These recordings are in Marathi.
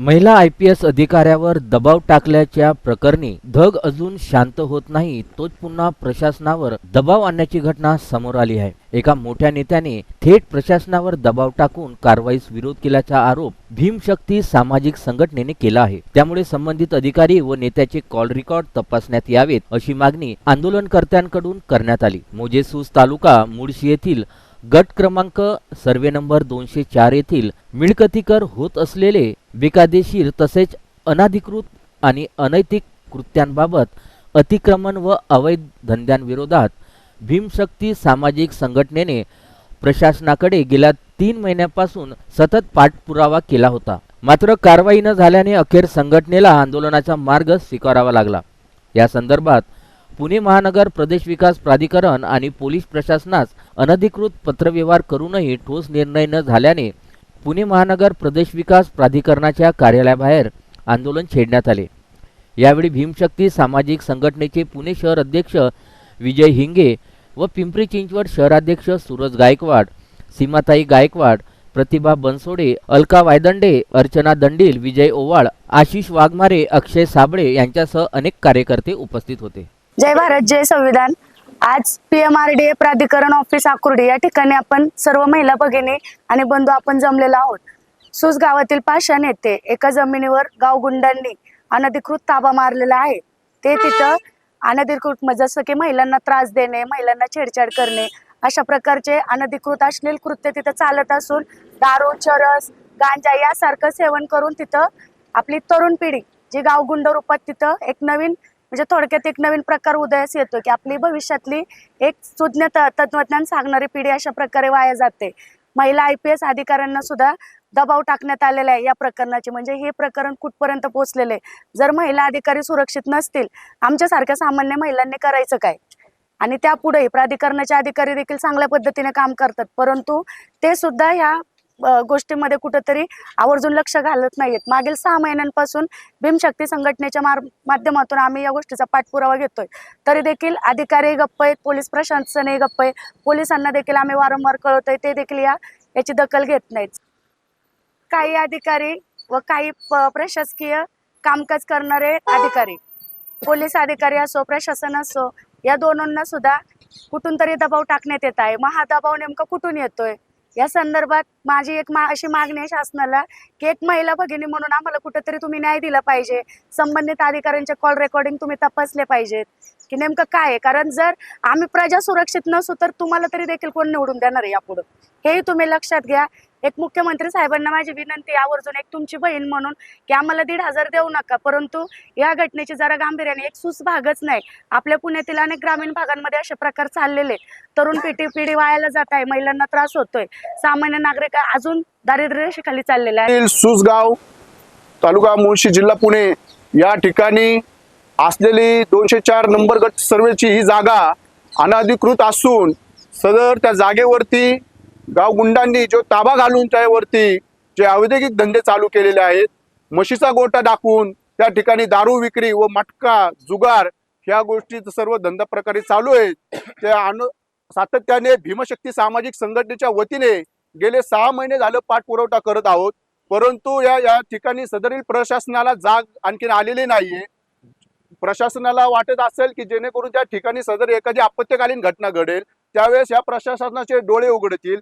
महिला आय पी एस अधिकाऱ्यावर दबाव टाकल्याच्या प्रकरणी धग अजून शांत होत नाही तोच पुन्हा प्रशासनावर दबाव आणण्याची घटना समोर आली आहे. एका मोठ्या नेत्याने थेट प्रशासनावर दबाव टाकून कारवाईस विरोध केल्याचा आरोप भीमशक्ती सामाजिक संघटनेने केला आहे. त्यामुळे संबंधित अधिकारी व नेत्याचे कॉल रेकॉर्ड तपासण्यात यावेत अशी मागणी आंदोलनकर्त्यांकडून करण्यात आली. मोजेसूस तालुका मुळशी येथील गट क्रमांक सर्वे नंबर दोनशे चार येथील मिळकतीकर होत असलेले बेकायदेशीर तसेच अनाधिकृत आणि अनैतिक कृत्यांबाबत अतिक्रमण व अवैध धंद्यांविरोधात भीमशक्ती सामाजिक संघटनेने प्रशासनाकडे गेल्या तीन महिन्यापासून सतत पाठपुरावा केला होता. मात्र कारवाई न झाल्याने अखेर संघटनेला आंदोलनाचा मार्ग स्वीकारावा लागला. या संदर्भात पुणे महानगर प्रदेश विकास प्राधिकरण आणि पोलीस प्रशासनास अनधिकृत पत्रव्यवहार करूनही ठोस निर्णय न झाल्याने पुणे महानगर प्रदेश विकास प्राधिकरणाच्या कार्यालयाबाहेर आंदोलन छेडण्यात आले. यावेळी भीमशक्ती सामाजिक संघटनेचे पुणे शहर अध्यक्ष विजय हिंगे व पिंपरी चिंचवड शहराध्यक्ष सूरज गायकवाड सीमाताई गायकवाड प्रतिभा बनसोडे अलका वायदंडे अर्चना दंडील विजय ओवाळ आशिष वाघमारे अक्षय साबळे यांच्यासह अनेक कार्यकर्ते उपस्थित होते. जय भारत जय संविधान. आज P M R D A प्राधिकरण ऑफिस आकुर्डी. या ठिकाणी आपण सर्व महिला भगिनी आणि बंधू आपण जमलेलो आहोत. सुस गावातील पाषाण येथे एका जमिनीवर गावगुंडांनी अनधिकृत ताबा मारलेला आहे. ते तिथं अनधिकृत म्हणजे जसं की महिलांना त्रास देणे महिलांना छेडछाड करणे अशा प्रकारचे अनधिकृत अश्लील कृत्य तिथं चालत असून दारू चरस गांजा यासारखं सेवन करून तिथं आपली तरुण पिढी जी गावगुंड रूपात तिथं एक नवीन म्हणजे थोडक्यात एक नवीन प्रकार उदयास येतो की आपली भविष्यातली एक सुज्ञ तत्वज्ञान सांगणारी पिढी अशा प्रकारे वाया जाते. महिला आय पी एस अधिकाऱ्यांना सुद्धा दबाव टाकण्यात आलेला आहे या प्रकरणाचे. म्हणजे हे प्रकरण कुठपर्यंत पोहोचलेले आहे. जर महिला अधिकारी सुरक्षित नसतील आमच्यासारख्या सामान्य महिलांनी करायचं काय? आणि त्यापुढे प्राधिकरणाचे अधिकारी देखील चांगल्या पद्धतीने काम करतात. परंतु ते सुद्धा ह्या गोष्टीमध्ये कुठंतरी आवर्जून लक्ष घालत नाहीत मागील सहा महिन्यांपासून भीमशक्ती संघटनेच्या मार माध्यमातून आम्ही या गोष्टीचा पाठपुरावा घेतोय. तरी देखील अधिकारी गप्प आहेत पोलीस प्रशासनही गप्प आहे पोलिसांना देखील आम्ही वारंवार कळवतोय ते देखील या याची दखल घेत नाहीत. काही अधिकारी व काही प्रशासकीय कामकाज करणारे अधिकारी पोलीस अधिकारी असो प्रशासन असो या दोनांना सुद्धा कुठून तरी दबाव टाकण्यात येत आहे. मग हा दबाव नेमका कुठून येतोय? या संदर्भात माझी एक मा अशी मागणी आहे शासनाला की एक महिला भगिनी म्हणून आम्हाला कुठेतरी तुम्ही न्याय दिला पाहिजे. संबंधित अधिकाऱ्यांचे कॉल रेकॉर्डिंग तुम्ही तपासले पाहिजेत. की नेमकं काय आहे? कारण जर आम्ही प्रजा सुरक्षित नसू तर तुम्हाला तरी देखील कोण निवडून देणार आहे यापुढं? हेही तुम्ही लक्षात घ्या. एक मुख्यमंत्री साहेबांना माझी विनंती आवर्जून एक तुमची बहीण म्हणून की आम्हाला दीड हजार देऊ नका परंतु या घटनेची जरा गांभीर्याने एक सुस भागच नाही. आपल्या पुण्यातील अनेक ग्रामीण भागांमध्ये असे प्रकार चाललेले तरुण पिढी पिढी वायाला जात आहे महिलांना त्रास होतोय. सामान्य नागरिक अजून दारिद्र्य रेषेखाली चाललेले आहे सुसगाव तालुका मुळशी जिल्हा पुणे या ठिकाणी असलेली दोनशे चार नंबर गट सर्वेची ही जागा अनाधिकृत असून सदर त्या जागेवरती गावगुंडांनी जो ताबा घालून त्यावरती जे औद्योगिक धंदे चालू केलेले आहेत म्हशीचा गोटा दाखवून त्या ठिकाणी दारू विक्री व मटका जुगार ह्या गोष्टी सर्व धंदा प्रकारे चालू आहेत. त्या अनु सातत्याने भीमशक्ती सामाजिक संघटनेच्या वतीने गेले सहा महिने झालं पाठपुरवठा करत आहोत. परंतु या या ठिकाणी सदरील प्रशासनाला जाग आणखीन आलेली नाहीये. प्रशासनाला वाटत असेल की जेणेकरून त्या ठिकाणी सदर एखादी आपत्कालीन घटना घडेल त्यावेळेस या प्रशासनाचे डोळे उघडतील.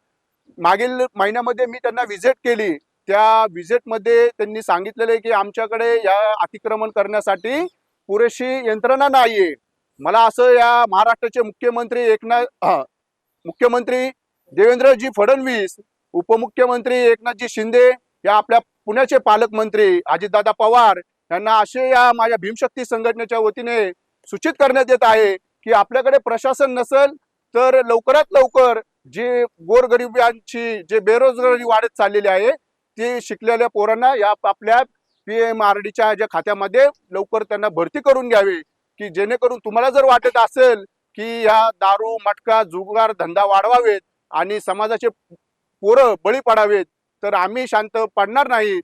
मागील महिन्यामध्ये मी त्यांना व्हिजिट केली. त्या व्हिजिटमध्ये त्यांनी सांगितलेले की आमच्याकडे या अतिक्रमण करण्यासाठी पुरेशी यंत्रणा नाहीये. मला असं या महाराष्ट्राचे मुख्यमंत्री एकनाथ मुख्यमंत्री देवेंद्रजी फडणवीस उपमुख्यमंत्री एकनाथजी शिंदे या आपल्या पुण्याचे पालकमंत्री अजितदादा पवार यांना असे या माझ्या भीमशक्ती संघटनेच्या वतीने सूचित करण्यात येत आहे की आपल्याकडे प्रशासन नसेल तर लवकरात लवकर जे गोरगरिबांची जे बेरोजगारी वाढत चाललेली आहे ती शिकलेल्या पोरांना या आपल्या पी एम आर डीच्या ज्या खात्यामध्ये लवकर त्यांना भरती करून घ्यावी की जेणेकरून तुम्हाला जर वाटत असेल की या दारू मटका जुगार धंदा वाढवावेत आणि समाजाचे पोरं बळी पडावेत तर आम्ही शांत पडणार नाही.